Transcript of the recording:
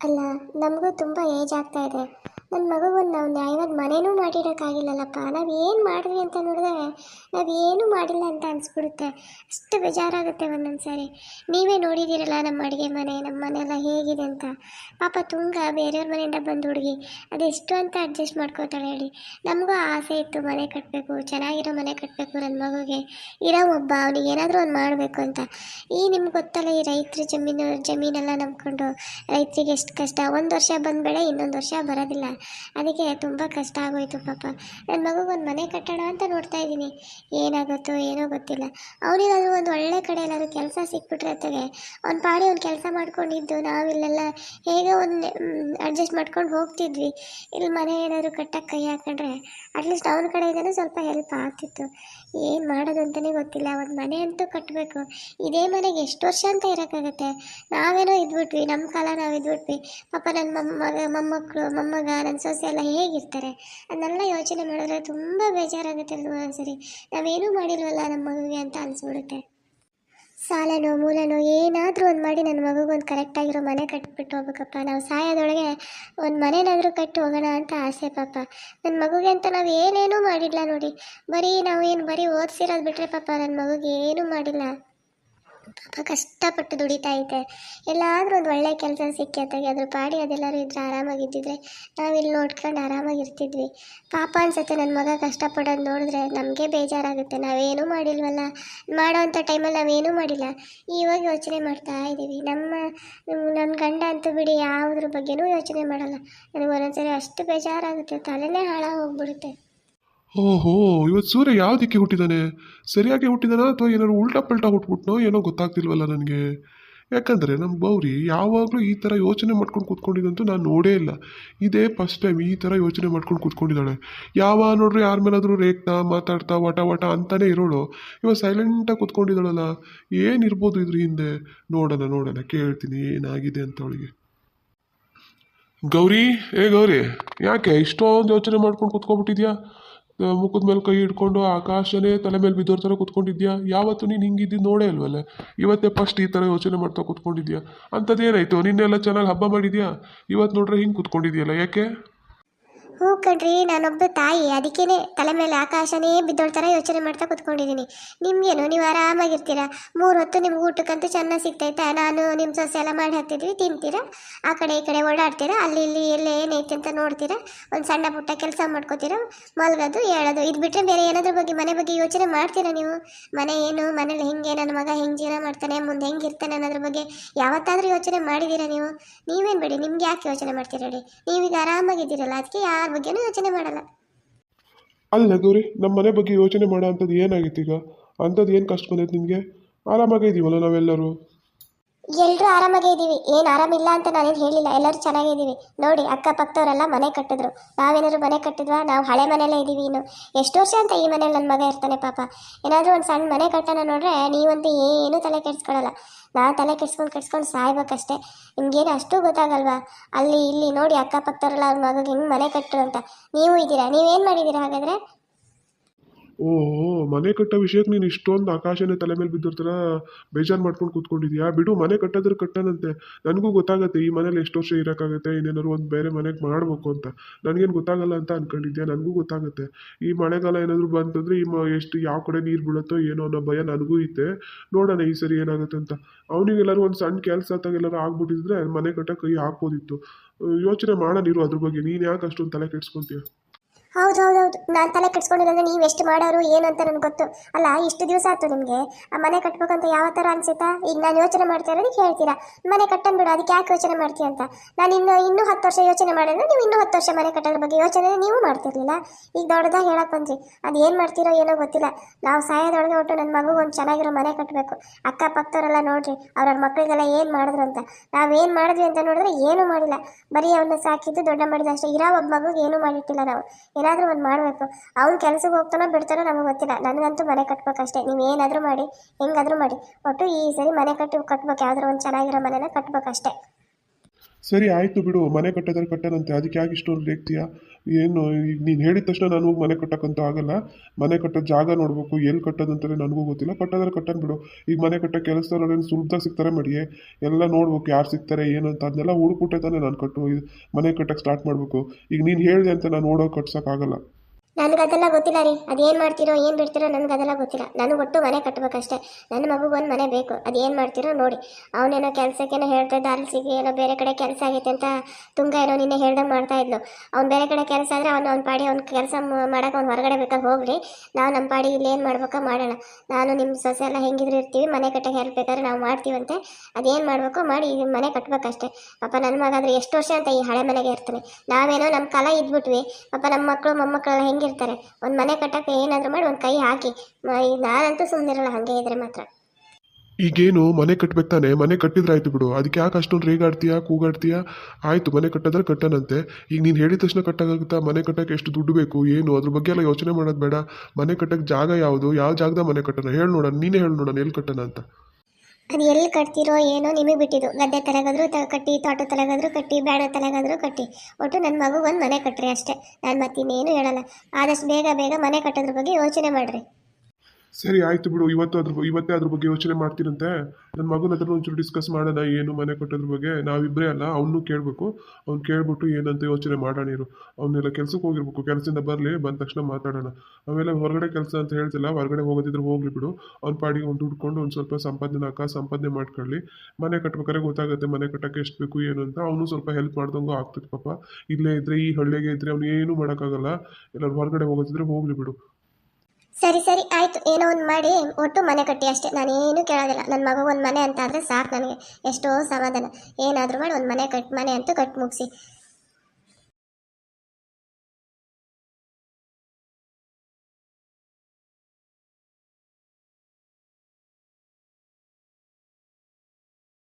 ಅಲ್ಲ ನಮಗೂ ತುಂಬ ಏಜ್ ಆಗ್ತಾ ಇದೆ. ನನ್ನ ಮಗುಗೊಂದು ನಾವು ನ್ಯಾಯವಾದ ಮನೇನೂ ಮಾಡಿರೋಕ್ಕಾಗಿಲ್ಲಲ್ಲಪ್ಪ. ನಾವು ಏನು ಮಾಡಿದ್ವಿ ಅಂತ ನೋಡಿದ್ರೆ ನಾವು ಏನೂ ಮಾಡಿಲ್ಲ ಅಂತ ಅನಿಸ್ಬಿಡುತ್ತೆ. ಅಷ್ಟು ಬೇಜಾರಾಗುತ್ತೆ ಒಂದೊಂದು ಸಾರಿ ನೀವೇ ನೋಡಿದ್ದೀರಲ್ಲ ನಮ್ಮ ಅಡುಗೆ ಮನೆ, ನಮ್ಮ ಮನೆಯೆಲ್ಲ ಹೇಗಿದೆ ಅಂತ. ಪಾಪ ತುಂಗ ಬೇರೆಯವ್ರ ಮನೆಯಿಂದ ಬಂದು ಹುಡುಗಿ, ಅದೆಷ್ಟು ಅಂತ ಅಡ್ಜಸ್ಟ್ ಮಾಡ್ಕೋತಾಳೆ ಹೇಳಿ. ನಮಗೂ ಆಸೆ ಇತ್ತು ಮನೆ ಕಟ್ಟಬೇಕು ಚೆನ್ನಾಗಿರೋ ಮನೆ ಕಟ್ಟಬೇಕು ನನ್ನ ಮಗುಗೆ. ಇರೋ ಒಬ್ಬ, ಅವನಿಗೆ ಏನಾದರೂ ಒಂದು ಮಾಡಬೇಕು ಅಂತ. ಈ ನಿಮ್ಗೆ ಗೊತ್ತಲ್ಲ ಈ ರೈತರ ಜಮೀನು, ಜಮೀನೆಲ್ಲ ನಂಬ್ಕೊಂಡು ರೈತರಿಗೆ ಎಷ್ಟು ಕಷ್ಟ. ಒಂದು ವರ್ಷ ಬಂದ ಬೆಳೆ ಇನ್ನೊಂದು ವರ್ಷ ಬರೋದಿಲ್ಲ. ಅದಕ್ಕೆ ತುಂಬ ಕಷ್ಟ ಆಗೋಯ್ತು ಪಾಪ. ನನ್ನ ಮಗುಗೊಂದು ಮನೆ ಕಟ್ಟೋಣ ಅಂತ ನೋಡ್ತಾ ಇದ್ದೀನಿ. ಏನಾಗುತ್ತೋ ಏನೋ ಗೊತ್ತಿಲ್ಲ. ಅವನಿಗಾದ್ರೂ ಒಂದು ಒಳ್ಳೆ ಕಡೆ ಎಲ್ಲಾದ್ರೂ ಕೆಲಸ ಸಿಕ್ಬಿಟ್ರೆ ಅತ್ತಗೆ, ಅವ್ನ ಪಾಡಿ ಒಂದು ಕೆಲಸ ಮಾಡ್ಕೊಂಡಿದ್ದು ನಾವಿಲ್ಲೆಲ್ಲ ಹೇಗೋ ಒಂದು ಅಡ್ಜಸ್ಟ್ ಮಾಡ್ಕೊಂಡು ಹೋಗ್ತಿದ್ವಿ. ಇಲ್ಲಿ ಮನೆ ಏನಾದರೂ ಕಟ್ಟಕ್ಕೆ ಕೈ ಹಾಕೊಂಡ್ರೆ ಅಟ್ಲೀಸ್ಟ್ ಅವನ ಕಡೆಯಿಂದನೂ ಸ್ವಲ್ಪ ಹೆಲ್ಪ್ ಆಗ್ತಿತ್ತು. ಏನು ಮಾಡೋದು ಅಂತಲೇ ಗೊತ್ತಿಲ್ಲ. ಒಂದು ಮನೆ ಅಂತೂ ಕಟ್ಟಬೇಕು ಇದೇ ಮನೆಗೆ ಎಷ್ಟು ವರ್ಷ ಅಂತ ಇರೋಕ್ಕಾಗತ್ತೆ? ನಾವೇನೋ ಇದ್ಬಿಟ್ವಿ. ನಮ್ಮ ಕಾಲ ನಾವು ಇದ್ಬಿಟ್ವಿ. ಪಾಪ ನನ್ನ ಮೊಮ್ಮಗ ಮೊಮ್ಮಕ್ಕಳು ಮೊಮ್ಮಗ ನನ್ನ ಸೊಸೆ ಎಲ್ಲ ಹೇಗಿರ್ತಾರೆ? ಅದನ್ನೆಲ್ಲ ಯೋಚನೆ ಮಾಡಿದ್ರೆ ತುಂಬ ಬೇಜಾರಾಗುತ್ತೆ ಸರಿ ನಾವೇನೂ ಮಾಡಿಲ್ವಲ್ಲ ನಮ್ಮ ಮಗುವಿಗೆ ಅಂತ ಅನಿಸ್ಬಿಡುತ್ತೆ. ಸಾಲನೋ, ಮೂಲನೋ, ಏನಾದರೂ ಮಾಡಿ ನನ್ನ ಮಗುಗೊಂದು ಕರೆಕ್ಟಾಗಿರೋ ಮನೆ ಕಟ್ಬಿಟ್ಟು ಹೋಗ್ಬೇಕಪ್ಪ. ನಾವು ಸಾಯೋದೊಳಗೆ ಒಂದು ಮನೆನಾದರೂ ಕಟ್ಟಿ ಹೋಗೋಣ ಅಂತ ಆಸೆ ಪಾಪ. ನನ್ನ ಮಗುಗೆ ಅಂತ ನಾವು ಏನೇನೂ ಮಾಡಿಲ್ಲ ನೋಡಿ. ಬರೀ ನಾವು ಏನು ಬರೀ ಓದಿಸಿರೋದು ಬಿಟ್ಟರೆ ಪಾಪ ನನ್ನ ಮಗುಗೆ ಏನೂ ಮಾಡಿಲ್ಲ. ಪಾಪ ಕಷ್ಟಪಟ್ಟು ದುಡಿತಾ ಐತೆ ಎಲ್ಲಾದರೂ ಒಂದು ಒಳ್ಳೆ ಕೆಲಸ ಸಿಕ್ಕತ್ತಾಗೆ ಅದ್ರ ಪಾಡಿ ಅದೆಲ್ಲರೂ ಇದ್ರೆ ಆರಾಮಾಗಿದ್ದಿದ್ರೆ ನಾವಿಲ್ಲಿ ನೋಡ್ಕೊಂಡು ಆರಾಮಾಗಿರ್ತಿದ್ವಿ. ಪಾಪ ಅನ್ಸುತ್ತೆ ನನ್ನ ಮಗ ಕಷ್ಟಪಡೋದು ನೋಡಿದ್ರೆ ನಮಗೆ ಬೇಜಾರಾಗುತ್ತೆ. ನಾವೇನೂ ಮಾಡಿಲ್ವಲ್ಲ? ಮಾಡೋವಂಥ ಟೈಮಲ್ಲಿ ನಾವೇನೂ ಮಾಡಿಲ್ಲ. ಇವಾಗ ಯೋಚನೆ ಮಾಡ್ತಾ ಇದ್ದೀವಿ ನಮ್ಮ ನಮ್ಮ ಗಂಡ ಅಂತೂ ಬಿಡಿ ಯಾವುದ್ರ ಬಗ್ಗೆನೂ ಯೋಚನೆ ಮಾಡಲ್ಲ. ನನಗೆ ಒಂದೊಂದ್ಸರಿ ಅಷ್ಟು ಬೇಜಾರಾಗುತ್ತೆ. ತಲೆನೇ ಹಾಳಾಗಿ ಹೋಗ್ಬಿಡುತ್ತೆ. ಓಹೋ, ಇವತ್ತು ಸೂರ್ಯ ಯಾವ ದಿಕ್ಕಿ ಹುಟ್ಟಿದಾನೆ? ಸರಿಯಾಗಿ ಹುಟ್ಟಿದಾನ ಅಥವಾ ಏನಾದ್ರು ಉಲ್ಟಾ ಪಲ್ಟಾ ಹುಟ್ಬಿಟ್ನೋ ಏನೋ ಗೊತ್ತಾಗ್ತಿಲ್ವಲ್ಲ ನನಗೆ? ಯಾಕಂದರೆ ನಮ್ಮ ಗೌರಿ ಯಾವಾಗಲೂ ಈ ಥರ ಯೋಚನೆ ಮಾಡ್ಕೊಂಡು ಕೂತ್ಕೊಂಡಿದ್ದಂತೂ ನಾನು ನೋಡೇ ಇಲ್ಲ. ಇದೇ ಫಸ್ಟ್ ಟೈಮ್ ಈ ಥರ ಯೋಚನೆ ಮಾಡ್ಕೊಂಡು ಕೂತ್ಕೊಂಡಿದ್ದಾಳೆ. ಯಾವ ನೋಡ್ರಿ ಯಾರ ಮೇಲಾದರೂ ರೇಗ್ತಾ ಮಾತಾಡ್ತಾ, ವಟ ವಟ ಅಂತಾನೆ ಇರೋಳು. ಇವಾಗ ಸೈಲೆಂಟಾಗಿ ಕೂತ್ಕೊಂಡಿದ್ದಾಳಲ್ಲ. ಏನಿರ್ಬೋದು ಇದ್ರ ಹಿಂದೆ? ನೋಡೋಣ ನೋಡೋಣ, ಕೇಳ್ತೀನಿ ಏನಾಗಿದೆ ಅಂತ ಅವಳಿಗೆ. ಗೌರಿ, ಏ ಗೌರಿ, ಯಾಕೆ ಇಷ್ಟೊಂದು ಯೋಚನೆ ಮಾಡ್ಕೊಂಡು ಕೂತ್ಕೊಬಿಟ್ಟಿದ್ಯಾ? ಮುಖದ ಮೇಲೆ ಕೈ ಹಿಡ್ಕೊಂಡು ಆಕಾಶನೇ ತಲೆ ಮೇಲೆ ಬಿದ್ದೋರ್ ಥರ ಕೂತ್ಕೊಂಡಿದ್ಯಾ? ಯಾವತ್ತು ನೀನು ಹಿಂಗಿದ್ದು ನೋಡೇ ಇಲ್ವಲ್ಲ? ಇವತ್ತೇ ಫಸ್ಟ್ ಈ ಥರ ಯೋಚನೆ ಮಾಡ್ತಾ ಕೂತ್ಕೊಂಡಿದ್ಯಾ? ಅಂಥದ್ದೇನಾಯಿತು? ನಿನ್ನೆಲ್ಲ ಚೆನ್ನಾಗಿ ಹಬ್ಬ ಮಾಡಿದ್ಯಾ? ಇವತ್ತು ನೋಡ್ರೆ ಹಿಂಗೆ ಕೂತ್ಕೊಂಡಿದ್ಯಲ್ಲ, ಯಾಕೆ? ಹ್ಞೂ ಕಣ್ರಿ ನಾನೊಬ್ಬ ತಾಯಿ. ಅದಕ್ಕೇನೆ ತಲೆ ಮೇಲೆ ಆಕಾಶನೇ ಬಿದ್ದೋಳ್ ಥರ ಯೋಚನೆ ಮಾಡ್ತಾ ಕೂತ್ಕೊಂಡಿದ್ದೀನಿ. ನಿಮ್ಗೇನು? ನೀವು ಆರಾಮಾಗಿರ್ತೀರಾ? ಮೂರು ಹೊತ್ತು ನಿಮ್ಗೆ ಊಟಕ್ಕಂತೂ ಚೆನ್ನಾಗಿ ಸಿಗ್ತೈತಾ? ನಾನು ನಿಮ್ಮ ಸೊಸೆ ಎಲ್ಲ ಮಾಡಿ ಹಾಕ್ತಿದ್ವಿ, ತಿಂತೀರಾ? ಆ ಕಡೆ ಈ ಕಡೆ ಓಡಾಡ್ತೀರಾ? ಅಲ್ಲಿ ಇಲ್ಲಿ ಎಲ್ಲ ಏನೈತೆ ಅಂತ ನೋಡ್ತೀರಾ? ಒಂದು ಸಣ್ಣ ಪುಟ್ಟ ಕೆಲಸ ಮಾಡ್ಕೋತೀರಾ? ಮಲ್ಗೋದು ಹೇಳೋದು ಇದು ಬಿಟ್ಟರೆ ಬೇರೆ ಏನಾದ್ರ ಬಗ್ಗೆ, ಮನೆ ಬಗ್ಗೆ ಯೋಚನೆ ಮಾಡ್ತೀರಾ ನೀವು? ಮನೆ ಏನು? ಮನೇಲಿ ಹೆಂಗೆ? ನನ್ನ ಮಗ ಹೆಂಗೆ ಜೀವನ ಮಾಡ್ತಾನೆ? ಮುಂದೆ ಹೆಂಗೆ ಇರ್ತಾನೆ ಅನ್ನೋದ್ರ ಬಗ್ಗೆ ಯಾವತ್ತಾದರೂ ಯೋಚನೆ ಮಾಡಿದ್ದೀರಾ ನೀವು? ನೀವೇನು ಬಿಡಿ, ನಿಮ್ಗೆ ಯಾಕೆ ಯೋಚನೆ ಮಾಡ್ತೀರಾ ಹೇಳಿ? ನೀವೀಗ ಆರಾಮಾಗಿದ್ದೀರಲ್ಲ ಅದಕ್ಕೆ ಯಾರ ಬಗ್ಗೆನೂ ಯೋಚನೆ ಮಾಡಲ್ಲ. ಅಲ್ಲ ಗೌರಿ ನಮ್ಮ ಮನೆ ಬಗ್ಗೆ ಯೋಚನೆ ಮಾಡೋ ಅಂಥದ್ದು ಏನಾಗಿತ್ತು ಈಗ ಅಂಥದ್ದು ಏನು ಕಷ್ಟ ಬಂದೈತೆ ನಿನಗೆ ಆರಾಮಾಗೇ ಇದೀವಲ್ಲ ನಾವೆಲ್ಲರೂ? ಎಲ್ಲರೂ ಆರಾಮಾಗೇ ಇದ್ದೀವಿ. ಏನು ಆರಾಮಿಲ್ಲ ಅಂತ ನಾನೇನು ಹೇಳಿಲ್ಲ. ಎಲ್ಲರೂ ಚೆನ್ನಾಗಿದ್ದೀವಿ. ನೋಡಿ, ಅಕ್ಕಪಕ್ಕದವರೆಲ್ಲ ಮನೆ ಕಟ್ಟಿದ್ರು. ನಾವೇನಾದ್ರು ಮನೆ ಕಟ್ಟಿದ್ವಾ? ನಾವು ಹಳೆ ಮನೆಯಲ್ಲೇ ಇದ್ದೀವಿ ಇನ್ನು. ಎಷ್ಟು ವರ್ಷ ಅಂತ ಈ ಮನೇಲಿ ನನ್ನ ಮಗ ಇರ್ತಾನೆ ಪಾಪ. ಏನಾದರೂ ಒಂದು ಸಣ್ಣ ಮನೆ ಕಟ್ಟೋಣ ನೋಡ್ರೆ ನೀವಂತೂ ಏನೂ ತಲೆ ಕೆಡಿಸ್ಕೊಳ್ಳಲ್ಲ ನಾನು ತಲೆ ಕೆಡ್ಸ್ಕೊಂಡು ಕೆಡ್ಸ್ಕೊಂಡು ಸಾಯ್ಬೇಕಷ್ಟೇ. ನಿಮ್ಗೇನು ಅಷ್ಟು ಗೊತ್ತಾಗಲ್ವಾ? ಅಲ್ಲಿ ಇಲ್ಲಿ ನೋಡಿ ಅಕ್ಕಪಕ್ಕದವರೆಲ್ಲ ಅವ್ರ ಮಗಗೆ ಹಿಂಗೆ ಮನೆ ಕಟ್ಟರು ಅಂತ. ನೀವು ಇದ್ದೀರಾ? ನೀವೇನು ಮಾಡಿದ್ದೀರಾ ಹಾಗಾದರೆ? ಓಹೋ, ಮನೆ ಕಟ್ಟೋ ವಿಷಯಕ್ಕೆ ನೀನು ಇಷ್ಟೊಂದು ಆಕಾಶನೇ ತಲೆ ಮೇಲೆ ಬಿದ್ದಿರ್ತಾರ ಬೇಜಾರು ಮಾಡ್ಕೊಂಡು ಕೂತ್ಕೊಂಡಿದ್ಯಾ? ಬಿಡು, ಮನೆ ಕಟ್ಟೋದ್ರ ಕಟ್ಟನಂತೆ. ನನಗೂ ಗೊತ್ತಾಗುತ್ತೆ ಈ ಮನೇಲಿ ಎಷ್ಟು ವರ್ಷ ಇರೋಕ್ಕಾಗತ್ತೆ, ಇನ್ನೇನಾದ್ರು ಒಂದು ಬೇರೆ ಮನೆಗೆ ಮಾಡಬೇಕು ಅಂತ. ನನಗೇನು ಗೊತ್ತಾಗಲ್ಲ ಅಂತ ಅನ್ಕೊಂಡಿದ್ಯಾ? ನನಗೂ ಗೊತ್ತಾಗುತ್ತೆ. ಈ ಮಳೆಗಾಲ ಏನಾದರೂ ಬಂತಂದ್ರೆ ಈ ಎಷ್ಟು ಯಾವ ಕಡೆ ನೀರು ಬೀಳುತ್ತೋ ಏನೋ ಅನ್ನೋ ಭಯ ನನಗೂ ಐತೆ ನೋಡೋಣ ಈ ಸರಿ ಏನಾಗುತ್ತೆ ಅಂತ. ಅವನಿಗೆಲ್ಲರೂ ಒಂದು ಸಣ್ಣ ಕೆಲಸ ಎಲ್ಲರೂ ಆಗ್ಬಿಟ್ಟಿದ್ರೆ ಮನೆ ಕಟ್ಟೋ ಕೈ ಹಾಕ್ಬೋದಿತ್ತು. ಯೋಚನೆ ಮಾಡೋಣಿರು ಅದ್ರ ಬಗ್ಗೆ. ನೀನು ಯಾಕೆ ಅಷ್ಟೊಂದು ತಲೆ ಕೆಡ್ಸ್ಕೊಂತೀಯ? ಹೌದು ಹೌದು ಹೌದು. ನಾನು ತಲೆ ಕೆಡ್ಸ್ಕೊಂಡಿಲ್ಲ ಅಂದ್ರೆ ನೀವು ಎಷ್ಟು ಮಾಡೋರು, ಏನು ಅಂತ ನನಗೆ ಗೊತ್ತು. ಅಲ್ಲ, ಇಷ್ಟು ದಿವಸ ಆಯ್ತು ನಿಮಗೆ. ಆ ಮನೆ ಕಟ್ಬೇಕಂತ ಯಾವ ಥರ ಅನಿಸುತ್ತಾ? ಈಗ ನಾನು ಯೋಚನೆ ಮಾಡ್ತಾ ಇರೋದಕ್ಕೆ ಹೇಳ್ತೀರಾ? ಮನೆ ಕಟ್ಟನ್ ಬಿಡು, ಅದಕ್ಕೆ ಯಾಕೆ ಯೋಚನೆ ಮಾಡ್ತೀಯ ಅಂತ. ನಾನು ಇನ್ನು, ಇನ್ನೂ ಹತ್ತು ವರ್ಷ ಯೋಚನೆ ಮಾಡಿದ್ರೆ ನೀವು ಇನ್ನೂ ಹತ್ತು ವರ್ಷ ಮನೆ ಕಟ್ಟೋದ್ರ ಬಗ್ಗೆ ಯೋಚನೆ ನೀವು ಮಾಡ್ತಿರ್ಲಿಲ್ಲ. ಈಗ ದೊಡ್ಡದಾಗಿ ಹೇಳಕ್ ಬಂದ್ರಿ. ಅದು ಏನು ಮಾಡ್ತೀರೋ ಏನೋ ಗೊತ್ತಿಲ್ಲ. ನಾವು ಸಾಯೋದೊಳಗೆ ಒಟ್ಟು ನನ್ನ ಮಗು ಒಂದು ಚೆನ್ನಾಗಿರೋ ಮನೆ ಕಟ್ಟಬೇಕು ಅಕ್ಕಪಕ್ಕದವರೆಲ್ಲ ನೋಡ್ರಿ, ಅವ್ರವ್ರ ಮಕ್ಕಳಿಗೆಲ್ಲ ಏನು ಮಾಡಿದ್ರು ಅಂತ. ನಾವೇನು ಮಾಡಿದ್ವಿ ಅಂತ ನೋಡಿದ್ರೆ ಏನೂ ಮಾಡಿಲ್ಲ. ಬರೀ ಅವನ್ನ ಸಾಕಿದ್ದು ದೊಡ್ಡ ಮಾಡಿದ ಅಷ್ಟೇ ಇರೋ ಒಬ್ಬ ಮಗುಗೆ ಏನೂ ಮಾಡಿಟ್ಟಿಲ್ಲ ನಾವು. ಏನಾದರೂ ಒಂದು ಮಾಡಬೇಕು. ಅವ್ನು ಕೆಲಸಕ್ಕೆ ಹೋಗ್ತಾನೋ ಬಿಡ್ತಾನೋ ನಮಗೆ ಗೊತ್ತಿಲ್ಲ. ನನಗಂತೂ ಮನೆ ಕಟ್ಬೇಕಷ್ಟೇ ನೀವು ಏನಾದರೂ ಮಾಡಿ, ಹೆಂಗಾದರೂ ಮಾಡಿ. ಒಟ್ಟು ಈ ಸರಿ ಮನೆ ಕಟ್ಟಿ, ಕಟ್ಬೇಕು. ಯಾವ್ದಾರು ಒಂದು ಚೆನ್ನಾಗಿರೋ ಮನೆನ ಕಟ್ಬೇಕಷ್ಟೇ ಸರಿ, ಆಯಿತು ಬಿಡು, ಮನೆ ಕಟ್ಟೋದ್ರೆ ಕಟ್ಟನಂತೆ ಅದಕ್ಕೆ ಯಾಕೆ ಇಷ್ಟೊಂದು ರೇಗ್ತೀಯ? ಏನು, ಈಗ ನೀನು ಹೇಳಿದ ತಕ್ಷಣ ನಾನು ಮನೆ ಕಟ್ಟೋಕ್ಕಂತೂ ಆಗಲ್ಲ. ಮನೆ ಕಟ್ಟೋ ಜಾಗ ನೋಡಬೇಕು ಎಲ್ಲಿ ಕಟ್ಟೋದಂತಲೇ ನನಗೂ ಗೊತ್ತಿಲ್ಲ. ಕಟ್ಟೋದ್ರೆ ಕಟ್ಟನ್ ಬಿಡು. ಈಗ ಮನೆ ಕಟ್ಟೋ ಕೆಲಸದವ್ರೇನು ಸುಲಭದಾಗ ಸಿಗ್ತಾರೆ ಮಡಿಯೇ ಎಲ್ಲ ನೋಡ್ಬೇಕು ಯಾರು ಸಿಗ್ತಾರೆ, ಏನು ಅಂತ, ಅದನ್ನೆಲ್ಲ ಹುಡುಕ್ಬಿಟ್ಟೆ ತಾನೇ ನಾನು ಕಟ್ಟು ಮನೆ ಕಟ್ಟಕ್ಕೆ ಸ್ಟಾರ್ಟ್ ಮಾಡಬೇಕು. ಈಗ ನೀನು ಹೇಳಿದೆ ಅಂತ ನಾನು ಓಡೋಗಿ ಕಟ್ಸೋಕ್ಕಾಗಲ್ಲ ನನಗೆ ಅದೆಲ್ಲ ಗೊತ್ತಿಲ್ಲ ರೀ. ಅದೇನು ಮಾಡ್ತೀರೋ, ಏನು ಬಿಡ್ತೀರೋ ನನಗದೆಲ್ಲ ಗೊತ್ತಿಲ್ಲ. ನನಗೆ ಒಟ್ಟು ಮನೆ ಕಟ್ಟಬೇಕಷ್ಟೇ ನನ್ನ ಮಗುಗೆ ಒಂದು ಮನೆ ಬೇಕು. ಅದು ಏನು ಮಾಡ್ತೀರೋ ನೋಡಿ. ಅವನೇನೋ ಕೆಲಸಕ್ಕೇನೋ ಹೇಳ್ತಾ ದಾರಿ ಸಿಗಿ, ಏನೋ ಬೇರೆ ಕಡೆ ಕೆಲಸ ಆಗೈತೆ ಅಂತ ತುಂಗ ಏನೋ ನಿನ್ನೆ ಹೇಳ್ದಂಗೆ ಮಾಡ್ತಾ ಇದ್ಲು. ಅವ್ನು ಬೇರೆ ಕಡೆ ಕೆಲಸ ಆದರೆ ಅವ್ನು, ಅವ್ನ ಪಾಡಿ ಅವ್ನ ಕೆಲಸ ಮಾಡೋಕೆ ಅವ್ನು ಹೊರಗಡೆ ಬೇಕಾದ್ರೆ ಹೋಗ್ರಿ ನಾವು ನಮ್ಮ ಪಾಡಿ ಇಲ್ಲಿ ಏನು ಮಾಡ್ಬೇಕೋ ಮಾಡೋಣ. ನಾನು ನಿಮ್ಮ ಸೊಸೆ ಎಲ್ಲ ಹೆಂಗಿದ್ರು ಇರ್ತೀವಿ, ಮನೆ ಕಟ್ಟಕ್ಕೆ ಹೆಲ್ಪ್ ಬೇಕಾದ್ರೆ ನಾವು ಮಾಡ್ತೀವಂತೆ. ಅದೇನು ಮಾಡಬೇಕು ಮಾಡಿ ಈ ಮನೆ ಕಟ್ಟಬೇಕಷ್ಟೇ ಪಾಪ ನನ್ನ ಮಗ ಆದರೆ ಎಷ್ಟು ವರ್ಷ ಅಂತ ಈ ಹಳೆ ಮನೆಗೆ ಇರ್ತಾನೆ. ನಾವೇನೋ ನಮ್ಮ ಕಲ ಇದ್ಬಿಟ್ವಿ. ಪಾಪ ನಮ್ಮ ಮಕ್ಕಳು ಮೊಮ್ಮಕ್ಕಳೆಲ್ಲ ಹೆಂಗಿರ್ತಾರೆ. ಒಂದು ಮನೆ ಕಟ್ಟಕ್ಕೆ ಏನಾದರೂ ಮಾಡಿ ಒಂದು ಕೈ ಹಾಕಿ. ನಾನಂತೂ ಸುಮ್ಮನಿರಲ್ಲ ಹಾಗೆ ಇದ್ರೆ ಮಾತ್ರ. ಈಗೇನು ಮನೆ ಕಟ್ಬೇಕು ತಾನೆ? ಮನೆ ಕಟ್ಟಿದ್ರೆ ಆಯ್ತು ಬಿಡು. ಅದಕ್ಕೆ ಯಾಕೆ ಅಷ್ಟೊಂದು ರೇಗಾಡ್ತೀಯಾ, ಕೂಗಾಡ್ತೀಯಾ? ಆಯ್ತು, ಮನೆ ಕಟ್ಟಿದ್ರೆ ಕಟ್ಟನಂತೆ. ಈಗ ನೀನು ಹೇಳಿದ ತಕ್ಷಣ ಕಟ್ಟಾಗುತ್ತಾ ಮನೆ ಕಟ್ಟಕ್ಕೆ ಎಷ್ಟು ದುಡ್ಡು ಬೇಕು, ಏನು? ಅದ್ರ ಬಗ್ಗೆ ಎಲ್ಲ ಯೋಚನೆ ಮಾಡೋದು ಬೇಡ. ಮನೆ ಕಟ್ಟಕ್ಕೆ ಜಾಗ ಯಾವುದು? ಯಾವ ಜಾಗದ ಮನೆ ಕಟ್ಟೋಣ ಹೇಳಿ ನೋಡೋಣ, ನೀನೇ ಹೇಳಿ ನೋಡೋಣ, ಎಲ್ಲಿ ಕಟ್ಟೋಣ ಅಂತ. ಅದು ಎಲ್ಲಿ ಕಟ್ತಿರೋ ಏನೋ ನಿಮಗೆ ಬಿಟ್ಟಿದ್ದು. ಗದ್ದೆ ತಲೆಗಾದ್ರೂ ತ, ಕಟ್ಟಿ, ತೋಟ ತಲೆಗಾದ್ರೂ ಕಟ್ಟಿ, ಬೇಡ ತಲೆಗಾದ್ರೂ ಕಟ್ಟಿ. ಒಟ್ಟು ನನ್ನ ಮಗು ಒಂದು ಮನೆ ಕಟ್ಟ್ರಿ ಅಷ್ಟೇ. ನಾನು ಮತ್ತಿನ್ನೇನು ಹೇಳಲ್ಲ. ಆದಷ್ಟು ಬೇಗ ಬೇಗ ಮನೆ ಕಟ್ಟೋದ್ರ ಬಗ್ಗೆ ಯೋಚನೆ ಮಾಡಿರಿ. ಸರಿ, ಆಯಿತು ಬಿಡು. ಇವತ್ತು ಅದ್ರ ಇವತ್ತೇ ಅದ್ರ ಬಗ್ಗೆ ಯೋಚನೆ ಮಾಡ್ತೀರಂತೆ ನನ್ನ ಮಗನ ಹತ್ರ ಒಂಚೂರು ಡಿಸ್ಕಸ್ ಮಾಡೋಣ, ಏನು ಮನೆ ಕಟ್ಟೋದ್ರ ಬಗ್ಗೆ. ನಾವಿಬ್ಬರೇ ಅಲ್ಲ ಅವನು ಕೇಳಬೇಕು. ಅವ್ನು ಕೇಳ್ಬಿಟ್ಟು ಏನಂತ ಯೋಚನೆ ಮಾಡೋಣ ಇರು. ಅವನ್ನೆಲ್ಲ ಕೆಲ್ಸಕ್ಕೆ ಹೋಗಿರ್ಬೇಕು. ಕೆಲಸದಿಂದ ಬರಲಿ, ಬಂದ ತಕ್ಷಣ ಮಾತಾಡೋಣ. ಆಮೇಲೆ ಹೊರಗಡೆ ಕೆಲಸ ಅಂತ ಹೇಳ್ತಿಲ್ಲ, ಹೊರಗಡೆ ಹೋಗೋದಿದ್ರೆ ಹೋಗ್ಲಿ ಬಿಡು. ಅವ್ನ ಪಾಡಿಗೆ ಒಂದು ದುಡ್ಕೊಂಡು ಒಂದು ಸ್ವಲ್ಪ ಸಂಪಾದನೆ ಹಾಕ, ಸಂಪಾದನೆ ಮಾಡ್ಕೊಳ್ಳಿ. ಮನೆ ಕಟ್ಬೇಕಾದ್ರೆ ಗೊತ್ತಾಗುತ್ತೆ ಮನೆ ಕಟ್ಟಕ್ಕೆ ಎಷ್ಟು ಬೇಕು, ಏನು ಅಂತ. ಅವನು ಸ್ವಲ್ಪ ಹೆಲ್ಪ್ ಮಾಡ್ದಂಗೂ ಆಗ್ತದೆ ಪಾಪ. ಇಲ್ಲೇ ಇದ್ರೆ, ಈ ಹಳ್ಳಿಗೆ ಇದ್ರೆ ಅವ್ನು ಏನು ಮಾಡೋಕ್ಕಾಗಲ್ಲ. ಎಲ್ಲರೂ ಹೊರಗಡೆ ಹೋಗೋದಿದ್ರೆ ಹೋಗ್ಲಿ ಬಿಡು. ಸರಿ ಸರಿ, ಆಯಿತು. ಏನೋ ಒಂದು ಮಾಡಿ ಒಟ್ಟು ಮನೆ ಕಟ್ಟಿ ಅಷ್ಟೇ. ನಾನೇನು ಕೇಳೋದಿಲ್ಲ. ನನ್ನ ಮಗು ಒಂದು ಮನೆ ಅಂತ ಸಾಕು ನನಗೆ. ಎಷ್ಟೋ ಸಮಾಧಾನ. ಏನಾದರೂ ಮಾಡಿ ಒಂದು ಮನೆ ಕಟ್, ಮನೆ ಅಂತೂ ಕಟ್ ಮುಗಿಸಿ